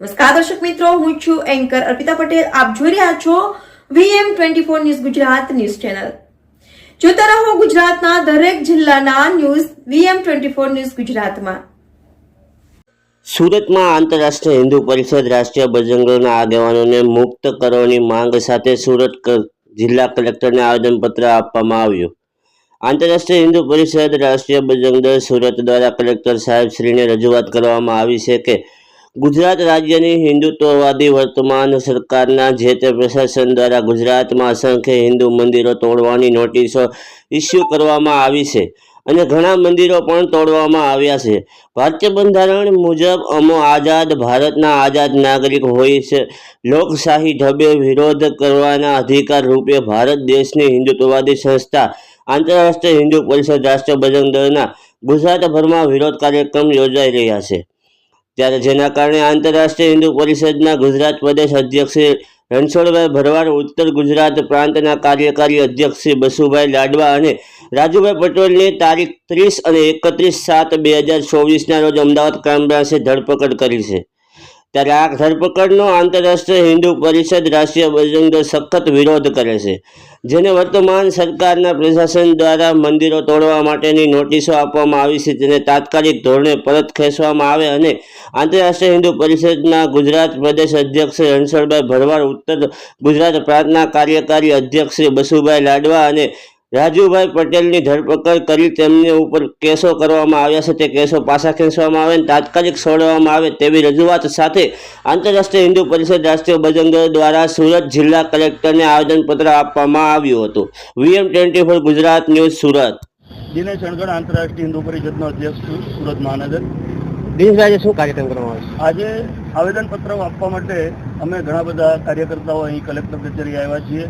નમસ્કાર દર્શક મિત્રો, હું છું એન્કર અર્પિતા પટેલ. આપ જોઈ રહ્યા છો VM twenty four news Gujarat news channel. જોતા રહો ગુજરાતના દરેક જિલ્લાના news VM twenty four news ગુજરાતમાં. સુરતમાં આંતરરાષ્ટ્રીય હિન્દુ પરિષદ રાષ્ટ્રીય બજરંગના આગેવાનોને મુક્ત કરવાની માંગ સાથે સુરત જિલ્લા કલેક્ટરને આવેદનપત્ર આપવામાં આવ્યું. આંતરરાષ્ટ્રીય હિન્દુ પરિષદ રાષ્ટ્રીય બજરંગ સુરત દ્વારા કલેક્ટર સાહેબ શ્રીને રજૂઆત કરવામાં આવી છે કે ગુજરાત રાજ્યની હિન્દુત્વવાદી વર્તમાન સરકારના જે તે પ્રશાસન દ્વારા ગુજરાતમાં અસંખ્ય હિન્દુ મંદિરો તોડવાની નોટિસો ઇસ્યુ કરવામાં આવી છે અને ઘણા મંદિરો પણ તોડવામાં આવ્યા છે. ભારતીય બંધારણ મુજબ અમો આઝાદ, ભારતના આઝાદ નાગરિક હોય છે. લોકશાહી ઢબે વિરોધ કરવાના અધિકાર રૂપે ભારત દેશની હિન્દુત્વવાદી સંસ્થા આંતરરાષ્ટ્રીય હિન્દુ પરિષદ રાષ્ટ્રીય બજરંગ દળના ગુજરાતભરમાં વિરોધ કાર્યક્રમ યોજાઈ રહ્યા છે. ત્યારે જેના કારણે આંતરરાષ્ટ્રીય હિન્દુ પરિષદના ગુજરાત પ્રદેશ અધ્યક્ષ રણછોડભાઈ ભરવાડ, ઉત્તર ગુજરાત પ્રાંતના કાર્યકારી અધ્યક્ષ બસુભાઈ લાડવા અને રાજુભાઈ પટેલની તારીખ ત્રીસ અને એકત્રીસ સાત બે હજાર ચોવીસના રોજ અમદાવાદ ક્રાઇમ બ્રાન્ચે ધરપકડ કરી છે. ત્યારે આ ધરપકડનો આંતરરાષ્ટ્રીય હિન્દુ પરિષદ રાષ્ટ્રીય બજરંગ સખત વિરોધ કરે છે, જેને વર્તમાન સરકારના પ્રશાસન દ્વારા મંદિરો તોડવા માટેની નોટિસો આપવામાં આવી છે. તેને તાત્કાલિક ધોરણે પરત ખેંચવામાં આવે અને આંતરરાષ્ટ્રીય હિન્દુ પરિષદના ગુજરાત પ્રદેશ અધ્યક્ષ રણછોડભાઈ ભરવાડ, ઉત્તર ગુજરાત પ્રાંતના કાર્યકારી અધ્યક્ષ શ્રી બસુભાઈ લાડવા અને રાજુભાઈ પટેલની ધરપકડ કરી તેમની ઉપર કેસો કરવામાં આવ્યા છે. તે કેસો પાછા ખેંચવામાં આવે અને તાત્કાલિક છોડવામાં આવે તેવી રજૂઆત સાથે આંતરરાષ્ટ્રીય હિન્દુ પરિષદ રાષ્ટ્રીય બજરંગ દળ દ્વારા સુરત જિલ્લા કલેક્ટરને આવેદનપત્ર આપવામાં આવ્યું હતું. VM twenty four Gujarat news Surat. Dinesh Angan આંતરરાષ્ટ્રીય હિન્દુ પરિષદનો અધ્યક્ષ છું સુરત મહાનગર. દિનેશભાઈ શું કાર્યક્રમ કરવામાં આજે આવેદનપત્ર આપવા માટે અમે ઘણા બધા કાર્યકર્તાઓ અહીં કલેક્ટર કચેરી આવ્યા છીએ.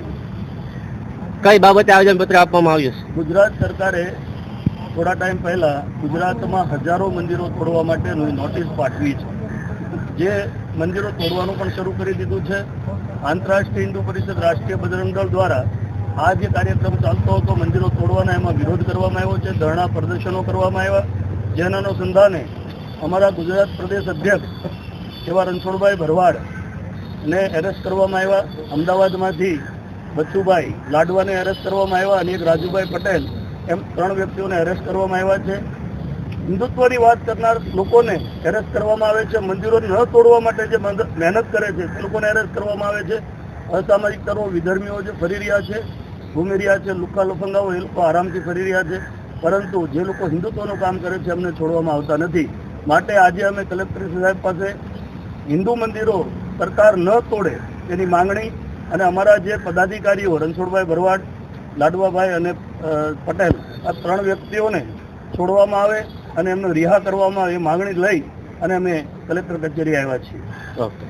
કઈ બાબતે આવેદનપત્ર આપવામાં આવ્યું ગુજરાત સરકારે થોડા ટાઈમ પહેલા ગુજરાતમાં હજારો મંદિરો તોડવા માટેનું નોટિસ પાઠવી છે. જે મંદિરો તોડવાનું પણ શરૂ કરી દીધું છે. આંતરરાષ્ટ્રીય હિન્દુ પરિષદ રાષ્ટ્રીય બજરંગ દળ દ્વારા આ જે કાર્યક્રમ ચાલતો હતો, મંદિરો તોડવાના એમાં વિરોધ કરવામાં આવ્યો છે, ધરણા પ્રદર્શનો કરવામાં આવ્યા. જેના અનુસંધાને અમારા ગુજરાત પ્રદેશ અધ્યક્ષ એવા રણછોડભાઈ ભરવાડ ને એરેસ્ટ કરવામાં આવ્યા. અમદાવાદમાંથી બચ્ચુભાઈ લાડવાને એરેસ્ટ કરવામાં આવ્યા અને એક રાજુભાઈ પટેલ એમ ત્રણ વ્યક્તિઓને એરેસ્ટ કરવામાં આવ્યા છે. હિન્દુત્વની વાત કરનાર લોકોને એરેસ્ટ કરવામાં આવે છે. મંદિરો ન તોડવા માટે જે મહેનત કરે છે, તે લોકોને એરેસ્ટ કરવામાં આવે છે. અસામાજિક તત્વો વિધર્મીઓ જે ફરી રહ્યા છે ઘૂમી રહ્યા છે લુકા લોફંગાઓ એ લોકો આરામથી ફરી રહ્યા છે. પરંતુ જે લોકો હિન્દુત્વનું કામ કરે છે, એમને છોડવામાં આવતા નથી. માટે આજે અમે કલેક્ટર સાહેબ પાસે હિન્દુ મંદિરો સરકાર ન તોડે તેની માંગણી અને અમારા જે પદાધિકારીઓ રણછોડભાઈ ભરવાડ, લાડવાભાઈ અને પટેલ, આ ત્રણ વ્યક્તિઓને છોડવામાં આવે અને એમને રિહા કરવામાં આવે એ માગણી લઈ અને અમે કલેક્ટર કચેરી આવ્યા છીએ. ઓકે.